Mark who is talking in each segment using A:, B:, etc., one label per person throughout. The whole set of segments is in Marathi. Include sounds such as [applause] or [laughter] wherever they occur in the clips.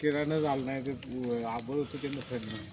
A: किराणा झालं नाही ते आबळ होतं ते नसेल नाही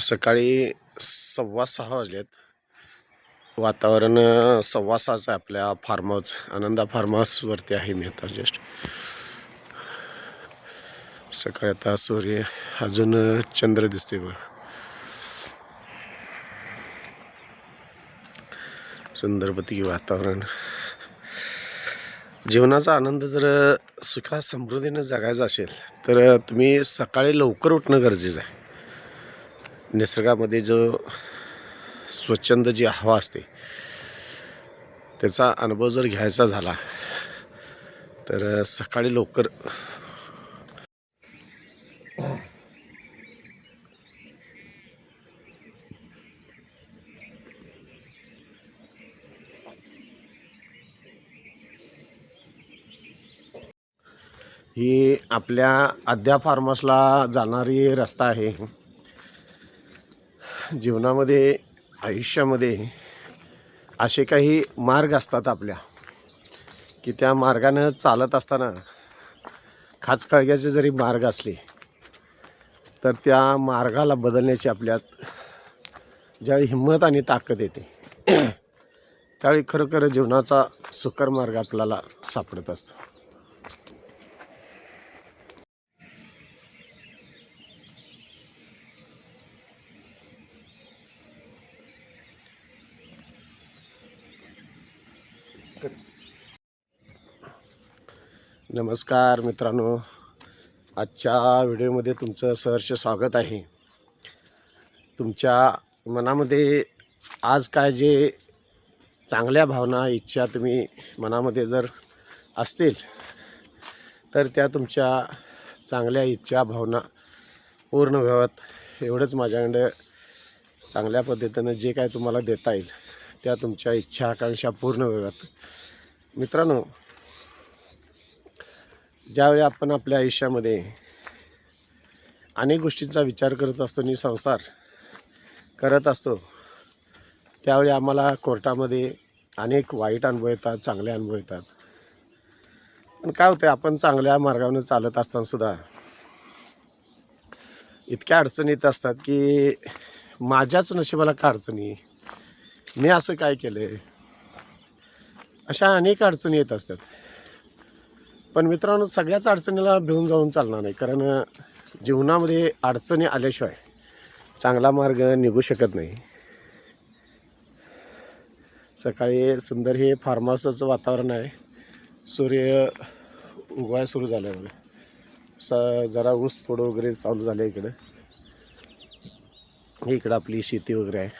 B: सकाळी सव्वा सहा वाजलेत. वातावरण सव्वा सहाचं आहे आपल्या फार्म हाऊस आनंदा फार्म हाऊसवरती आहे मी आता जस्ट. सकाळी आता सूर्य अजून चंद्र दिसते बघ. सुंदरपती वातावरण. जीवनाचा आनंद जर सुखा समृद्धीनं जगायचा असेल तर तुम्ही सकाळी लवकर उठणं गरजेचं आहे. निसर्गामध्ये जो स्वच्छंद जी हवा असते त्याचा अनुभव जर घ्यायचा झाला तर सकाळी लवकर ही आपल्या अद्या फार्मसला जाणारी रस्ता आहे. जीवनामध्ये आयुष्यामध्ये असे काही मार्ग असतात आपल्या की त्या मार्गानं चालत असताना खाचखळग्याचे जरी मार्ग असले तर त्या मार्गाला बदलण्याची आपल्यात ज्यावेळी हिंमत आणि ताकद येते त्यावेळी खरोखर जीवनाचा सुकर मार्ग आपल्याला सापडत असतो. नमस्कार मित्रांनो. आजच्या व्हिडिओमध्ये तुमचं सहर्ष स्वागत आहे. तुमच्या मनामध्ये आज काय जे चांगल्या भावना इच्छा तुम्ही मनामध्ये जर असतील तर त्या तुमच्या चांगल्या इच्छा भावना पूर्ण व्हाव्यात. एवढंच माझ्याकडं चांगल्या पद्धतीनं जे काय तुम्हाला देता येईल त्या तुमच्या इच्छा आकांक्षा पूर्ण व्हाव्यात. मित्रांनो ज्यावेळी आपण आपल्या आयुष्यामध्ये अनेक गोष्टींचा विचार करत असतो आणि संसार करत असतो त्यावेळी आम्हाला कोर्टामध्ये अनेक वाईट अनुभव येतात चांगले अनुभव येतात. पण काय होतं आपण चांगल्या मार्गावर चालत असतानासुद्धा इतक्या अडचणी येत असतात की माझ्याच नशिबाला का अडचणी? मी असं काय केलं अशा अनेक अडचणी येत असतात. पण मित्रांनो सगळ्याच अडचणीला भिवून जाऊन चालणार नाही. कारण जीवनामध्ये अडचणी आल्याशिवाय चांगला मार्ग निघू शकत नाही. सकाळी सुंदर हे फार्म हाऊसचं वातावरण आहे. सूर्य उगवाय सुरू झालं आहे बघा. स जरा ऊस थोडं वगैरे चालू झालं आहे इकडं. इकडं आपली शेती वगैरे आहे.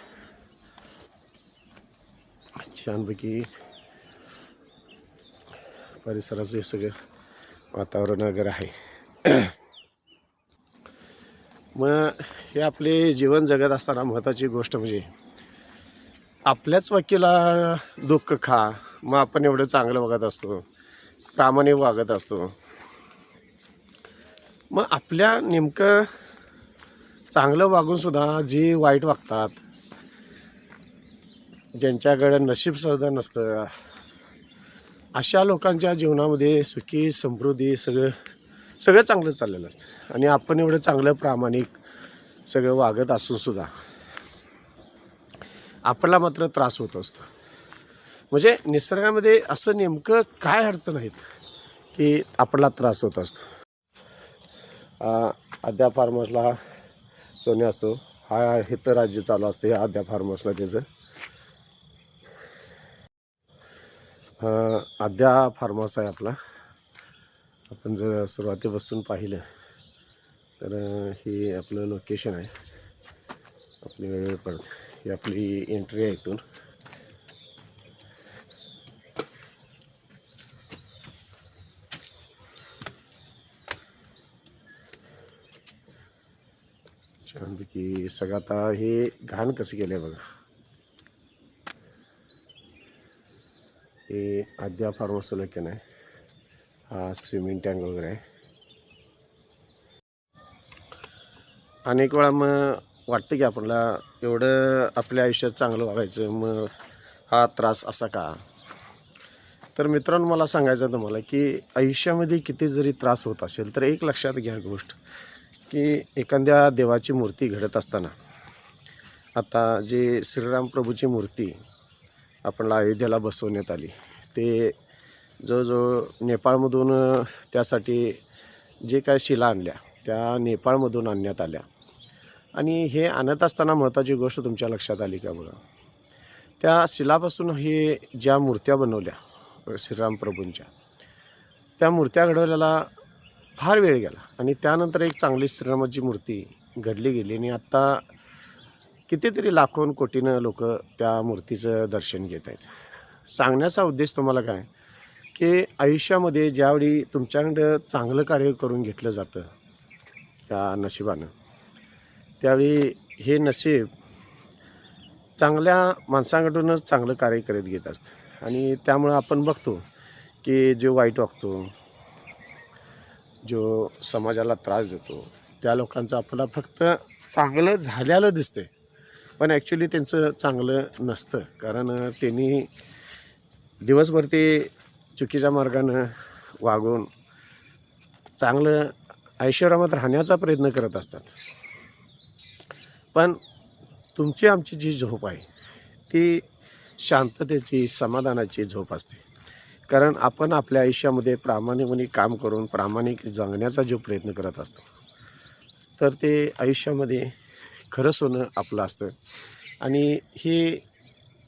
B: छानपैकी परिसराचं हे सगळं वातावरण वगैरे आहे. [clears throat] मग हे आपले जीवन जगत असताना महत्त्वाची गोष्ट म्हणजे आपल्याच वकीला दुःख खा. मग आपण एवढं चांगलं वागत असतो. प्रामाणिक वागत असतो. मग आपल्या नेमकं चांगलं वागून सुद्धा जी वाईट वागतात ज्यांच्याकडे नशीबसुद्धा नसतं अशा लोकांच्या जीवनामध्ये सुखी समृद्धी सगळं सगळं चांगलं चाललेलं असतं. आणि आपण एवढं चांगलं प्रामाणिक सगळं वागत असून सुद्धा आपल्याला मात्र त्रास होत असतो. म्हणजे निसर्गामध्ये असं नेमकं काय अडचण आहेत की आपल्याला त्रास होत असतो? आ, अद्या फार्म सोने असतो. हा हित राज्य चालू असतं हे अद्या फार्म त्याचं. आद्या अद्या फार्म हाऊस आहे आपला. आपण जर सुरुवातीपासून पाहिलं तर हे आपलं लोकेशन आहे. आपली वेळ पडत. ही आपली एंट्री आहे इथून. छानपैकी सगळं आता हे घाण कसं केलं आहे बघा. हे आद्या फार्मचं आहे हा स्विमिंग टँक वगैरे आहे. अनेक वेळा मग वाटतं की आपल्याला एवढं आपल्या आयुष्यात चांगलं वागायचं मग हा त्रास असा का? तर मित्रांनो मला सांगायचं आहे तुम्हाला की आयुष्यामध्ये किती जरी त्रास होत असेल तर एक लक्षात घ्या गोष्ट की एखाद्या देवाची मूर्ती घडत असताना आता जे श्रीराम प्रभूची मूर्ती आपल्याला अयोध्येला बसवण्यात आली ते जवळजवळ नेपाळमधून त्यासाठी जे काय शिला आणल्या त्या नेपाळमधून आणण्यात आल्या. आणि हे आणत असताना महत्त्वाची गोष्ट तुमच्या लक्षात आली का बघा? त्या शिलापासून हे ज्या मूर्त्या बनवल्या श्रीराम प्रभूंच्या त्या मूर्त्या घडवल्याला फार वेळ गेला. आणि त्यानंतर एक चांगली श्रीरामाची मूर्ती घडली गेली. आणि आत्ता कितीतरी लाखोन कोटीनं लोक त्या मूर्तीचं दर्शन घेत आहेत. सांगण्याचा उद्देश तुम्हाला काय? की आयुष्यामध्ये ज्यावेळी तुमच्याकडं चांगलं कार्य करून घेतलं जातं त्या नशिबानं त्यावेळी हे नशीब चांगल्या माणसांकडूनच चांगलं कार्य करत घेत असतं. आणि त्यामुळं आपण बघतो की जो वाईट वागतो जो समाजाला त्रास देतो त्या लोकांचं आपल्याला फक्त चांगलं झालेलं दिसतंय. पण ॲक्च्युली त्यांचं चांगलं नसतं. कारण त्यांनी दिवसभर ते चुकीच्या मार्गानं वागून चांगलं ऐश्वरामात राहण्याचा प्रयत्न करत असतात. पण तुमची आमची जी झोप आहे ती शांततेची समाधानाची झोप असते. कारण आपण आपल्या आयुष्यामध्ये प्रामाणिकपणे काम करून प्रामाणिक जगण्याचा जो प्रयत्न करत असतो तर ते आयुष्यामध्ये खरं सोनं आपलं असतं. आणि हे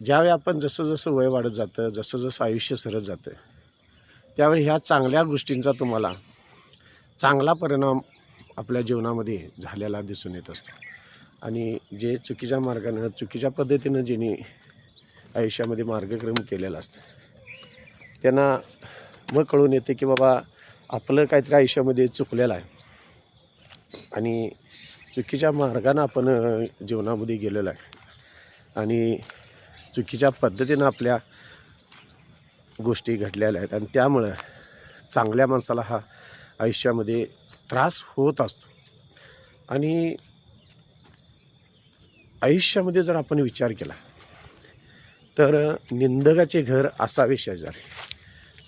B: ज्यावेळी आपण जसं जसं वय वाढत जातं जसं जसं आयुष्य सरत जातं त्यावेळी ह्या चांगल्या गोष्टींचा तुम्हाला चांगला परिणाम आपल्या जीवनामध्ये झालेला दिसून येत असतो. आणि जे चुकीच्या मार्गानं चुकीच्या पद्धतीनं ज्यांनी आयुष्यामध्ये मार्गक्रम केलेला असतं त्यांना मग कळून येते की बाबा आपलं काहीतरी आयुष्यामध्ये चुकलेलं आहे. आणि चुकीच्या मार्गानं आपण जीवनामध्ये गेलेलो आहे. आणि चुकीच्या पद्धतीनं आपल्या गोष्टी घडलेल्या आहेत. आणि त्यामुळं चांगल्या माणसाला हा आयुष्यामध्ये त्रास होत असतो. आणि आयुष्यामध्ये जर आपण विचार केला तर निंदकाचे घर असावे शेजारी.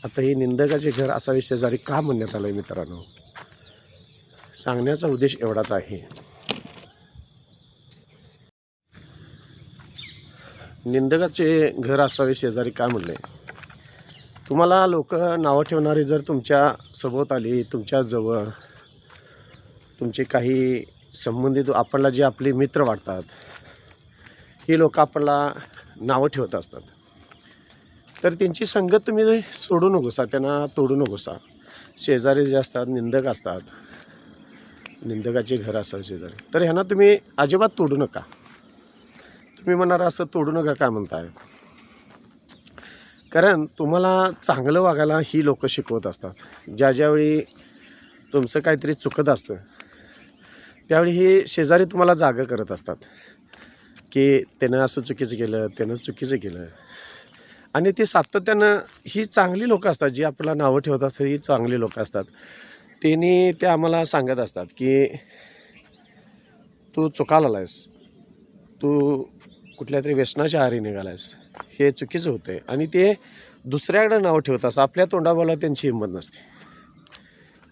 B: आता हे निंदकाचे घर असावे शेजारी का म्हणण्यात आलं आहे मित्रांनो? सांगण्याचा उद्देश एवढाच आहे. निंदकाचे घर असावे शेजारी का म्हणले? तुम्हाला लोक नावं ठेवणारी जर तुमच्या सभोत आली तुमच्या जवळ तुमचे काही संबंधित आपल्याला जे आपले मित्र वाटतात ही लोक आपल्याला नावं ठेवत असतात. तर त्यांची संगत तुम्ही सोडू नकोसा त्यांना तोडू नकोसा. शेजारी जे असतात निंदक असतात. निंदकाचे घर असतात शेजारी. तर ह्यांना तुम्ही अजिबात तोडू नका. तुम्ही म्हणणार असं तोडू नका काय म्हणताय? कारण तुम्हाला चांगलं वागायला ही लोकं शिकवत असतात. ज्या ज्यावेळी तुमचं काहीतरी चुकत असतं त्यावेळी हे शेजारी तुम्हाला जागं करत असतात की त्यानं असं चुकीचं केलं त्यानं चुकीचं केलं. आणि ते सातत्यानं ही चांगली लोकं असतात जी आपल्याला नावं ठेवत असतात ही चांगली लोकं असतात. त्यांनी ते आम्हाला सांगत असतात की तू चुकाला आहेस तू कुठल्या तरी व्यसनाच्या आहारी निघालायस. हे चुकीचं होतं आहे आणि ते दुसऱ्याकडे नाव ठेवत असं आपल्या तोंडाबाला त्यांची हिंमत नसते.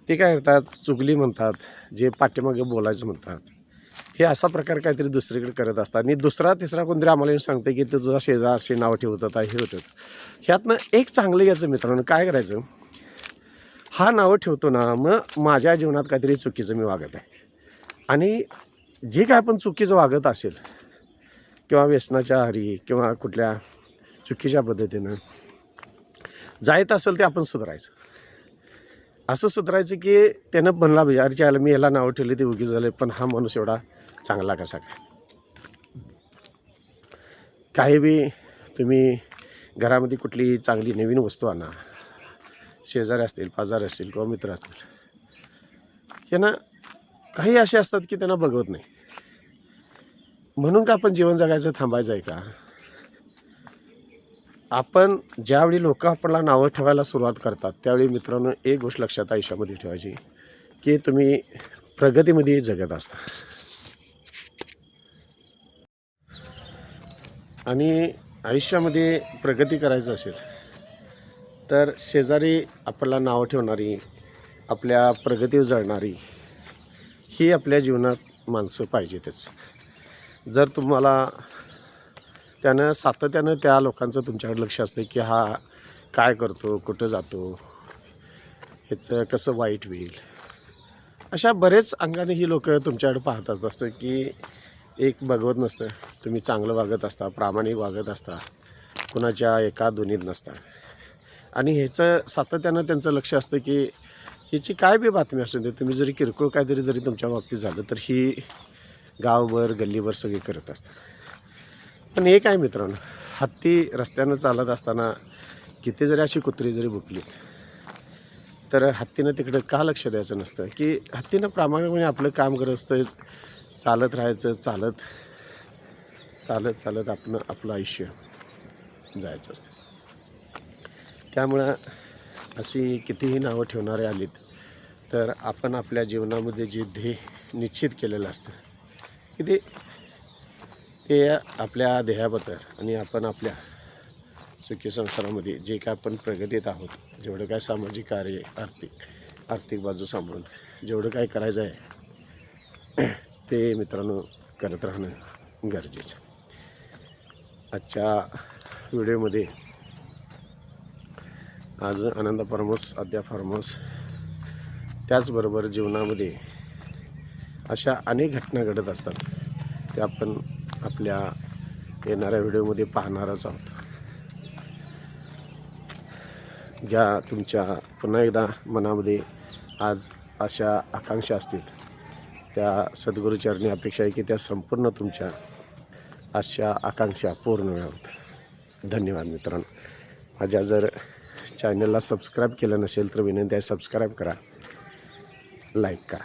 B: ते काय करतात? चुगली म्हणतात जे पाठीमागे बोलायचं म्हणतात. हे असा प्रकार काहीतरी दुसरीकडे करत असतात. आणि दुसरा तिसरा कोणतरी आम्हाला येऊन सांगते की तुझा शेजार असे नाव ठेवत होता हे होतं ह्यातनं एक चांगलं याचं मित्रांनो काय करायचं? हा नावं ठेवतो ना मग माझ्या जीवनात काहीतरी चुकीचं मी वागत आहे. आणि जे काय आपण चुकीचं वागत असेल किंवा व्यसनाच्या आहारी किंवा कुठल्या चुकीच्या पद्धतीनं जायत असेल ते आपण सुधारायचं. असं सुधारायचं की त्यानं म्हणला पाहिजे अरे चायला मी याला नाव ठेवले ते उगी झाले पण हा माणूस एवढा चांगला कसा काय? काही बी तुम्ही घरामध्ये कुठली चांगली नवीन वस्तू आणा शेजारी असतील पाजारी असतील किंवा मित्र असतील यांना काही असे असतात की त्यांना बघवत नाही. म्हणून का आपण जीवन जगायचं थांबायचं आहे का? आपण ज्यावेळी लोक आपल्याला नावं ठेवायला सुरुवात करतात त्यावेळी मित्रांनो एक गोष्ट लक्षात आयुष्यामध्ये ठेवायची की तुम्ही प्रगतीमध्ये जगत असता. आणि आयुष्यामध्ये प्रगती करायचं असेल तर शेजारी आपल्याला नावं ठेवणारी आपल्या प्रगतीवर जळणारी ही आपल्या जीवनात माणसं पाहिजेतच. जर तुम्हाला त्यानं सातत्यानं त्या लोकांचं तुमच्याकडे लक्ष असतं की हा काय करतो कुठं जातो ह्याचं कसं वाईट होईल? अशा बरेच अंगाने ही लोक तुमच्याकडे पाहत असत असतं की एक बघवत नसतं. तुम्ही चांगलं वागत असता प्रामाणिक वागत असता कुणाच्या एका दोन्हीत नसता. आणि ह्याचं सातत्यानं त्यांचं लक्ष असतं की ह्याची काय बी बातमी असू दे तुम्ही जरी किरकोळ काहीतरी जरी तुमच्या बाबतीत झालं तर ही गावभर गल्लीभर सगळे करत असतात. पण एक आहे मित्रांनो हत्ती रस्त्यानं चालत असताना किती जरी अशी कुत्री जरी भुकलीत तर हत्तीनं तिकडं का लक्ष द्यायचं नसतं? की हत्तीनं प्रामाणिकपणे आपलं काम करत असतं चालत राहायचं चालत चालत चालत आपण आपलं आयुष्य जायचं असतं. त्यामुळं अशी कितीही नावं ठेवणारे आलीत तर आपण आपल्या जीवनामध्ये जे ध्येय निश्चित केलेलं असतं की ते ते आपल्या ध्येयाबद्दल आणि आपण आपल्या सुखी संसारामध्ये जे काय आपण प्रगतीत आहोत जेवढं काय सामाजिक कार्य आर्थिक आर्थिक बाजू सांभाळून जेवढं काय करायचं आहे ते मित्रांनो करत राहणं गरजेचं आजच्या व्हिडिओमध्ये आज आनंद फार्मस अद्या फार्मस त्याचबरोबर जीवनामध्ये अशा अनेक घटना घडत असतात. ते आपण आपल्या येणाऱ्या व्हिडिओमध्ये पाहणारच आहोत. ज्या तुमच्या पुन्हा एकदा मनामध्ये आज अशा आकांक्षा असतील त्या सद्गुरूचरणी अपेक्षा आहे की त्या संपूर्ण तुमच्या अशा आकांक्षा पूर्ण व्हाव्यात धन्यवाद मित्रांनो. माझ्या जर चॅनलला सबस्क्राईब केलं नसेल तर विनंती आहे सबस्क्राईब करा. लाईक करा.